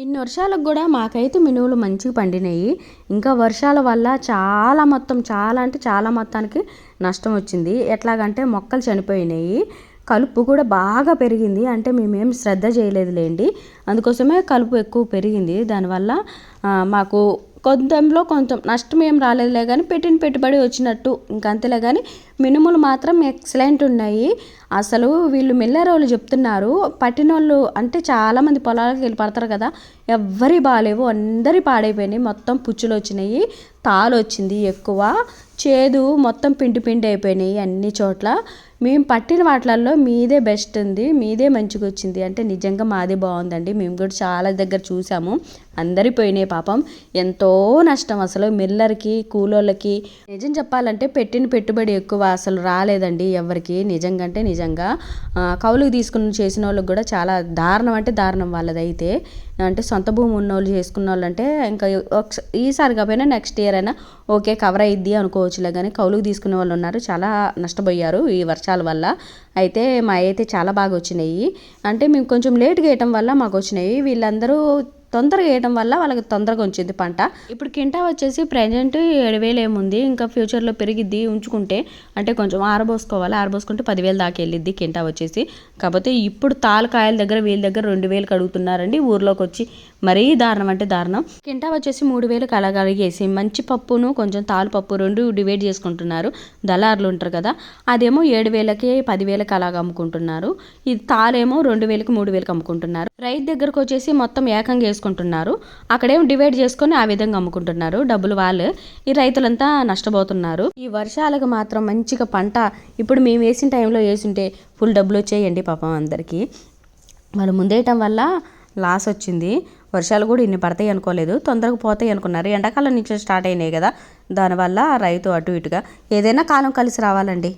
ఇన్ని వర్షాలకు కూడా మాకైతే మినువులు మంచిగా పండినాయి. ఇంకా వర్షాల వల్ల చాలా మొత్తం చాలా అంటే చాలా మొత్తానికి నష్టం వచ్చింది. ఎట్లాగంటే మొక్కలు చనిపోయినాయి. కలుపు కూడా బాగా పెరిగింది. అంటే మేమేం శ్రద్ధ చేయలేదులేండి. అందుకోసమే కలుపు ఎక్కువ పెరిగింది. దానివల్ల మాకు కొంతంలో కొంచెం నష్టం ఏం రాలేదులే కానీ పెట్టిన పెట్టుబడి వచ్చినట్టు. ఇంకా కానీ మినుములు మాత్రం ఎక్సలెంట్ ఉన్నాయి. అసలు వీళ్ళు మిల్లరోళ్ళు చెప్తున్నారు పట్టినోళ్ళు అంటే చాలామంది పొలాలకు వెళ్ళి పడతారు కదా ఎవ్వరి బాగాలేవు అందరి పాడైపోయినాయి మొత్తం పుచ్చులు వచ్చినాయి తాలు వచ్చింది ఎక్కువ చేదు మొత్తం పిండి పిండి అయిపోయినాయి అన్ని చోట్ల. మేము పట్టిన వాటిలలో మీదే బెస్ట్ ఉంది మీదే మంచిగా వచ్చింది. అంటే నిజంగా మాదే బాగుందండి. మేము కూడా చాలా దగ్గర చూసాము. అందరి పోయినాయి పాపం. ఎంతో నష్టం అసలు. మిల్లర్కి కూలోళ్ళకి. నిజం చెప్పాలంటే పెట్టిన పెట్టుబడి ఎక్కువ అసలు రాలేదండి ఎవరికి. నిజంగా అంటే నిజంగా కౌలుకి తీసుకుని చేసిన వాళ్ళకి కూడా చాలా దారుణం అంటే దారుణం వాళ్ళదైతే. అంటే సొంత భూమి ఉన్న వాళ్ళు చేసుకున్న వాళ్ళు అంటే ఇంకా ఈసారి కాకపోయినా నెక్స్ట్ ఇయర్ అయినా ఓకే కవర్ అయ్యిద్ది అనుకోవచ్చులే కానీ కౌలుకు తీసుకునే వాళ్ళు ఉన్నారు. చాలా నష్టపోయారు ఈ వర్షాల వల్ల. అయితే మా అయితే చాలా బాగా వచ్చినాయి. అంటే మేము కొంచెం లేట్గా వేయటం వల్ల మాకు వచ్చినాయి. వీళ్ళందరూ తొందరగా వేయటం వల్ల వాళ్ళకి తొందరగా వచ్చింది పంట. ఇప్పుడు కింటా వచ్చేసి ప్రజెంట్ ఏడు వేలు ఏముంది ఇంకా ఫ్యూచర్లో పెరిగిద్ది ఉంచుకుంటే అంటే కొంచెం ఆరబోసుకోవాలి. ఆరబోసుకుంటే పదివేలు దాకా వెళ్ళిద్ది కింటా వచ్చేసి. కాకపోతే ఇప్పుడు తాలకాయల దగ్గర వీళ్ళ దగ్గర రెండు వేలకు అడుగుతున్నారండి. ఊర్లోకి వచ్చి మరీ దారుణం అంటే దారుణం. కింటా వచ్చేసి మూడు వేలకు అలా కలిగేసి మంచి పప్పును కొంచెం తాలు పప్పు రెండు డివైడ్ చేసుకుంటున్నారు. దళారులు ఉంటారు కదా అదేమో ఏడు వేలకి పదివేలకి అలాగ అమ్ముకుంటున్నారు. ఇది తాలేమో రెండు వేలకు మూడు వేలకు అమ్ముకుంటున్నారు. రైతు దగ్గరకు వచ్చేసి మొత్తం ఏకంగా తీసుకుంటున్నారు అక్కడేం డివైడ్ చేసుకొని ఆ విధంగా అమ్ముకుంటున్నారు. డబ్బులు వాళ్ళు ఈ రైతులంతా నష్టపోతున్నారు. ఈ వర్షాలకు మాత్రం మంచిగా పంట ఇప్పుడు మేము వేసిన టైంలో వేసుంటే ఫుల్ డబ్బులు వచ్చేయండి పాపం అందరికీ. వాళ్ళు ముందేయటం వల్ల లాస్ వచ్చింది. వర్షాలు కూడా ఇన్ని పడతాయి అనుకోలేదు. తొందరగా పోతాయి అనుకున్నారు. ఎండాకాలం నుంచి స్టార్ట్ అయినాయి కదా. దానివల్ల రైతు అటు ఇటుగా ఏదైనా కాలం కలిసి రావాలండి.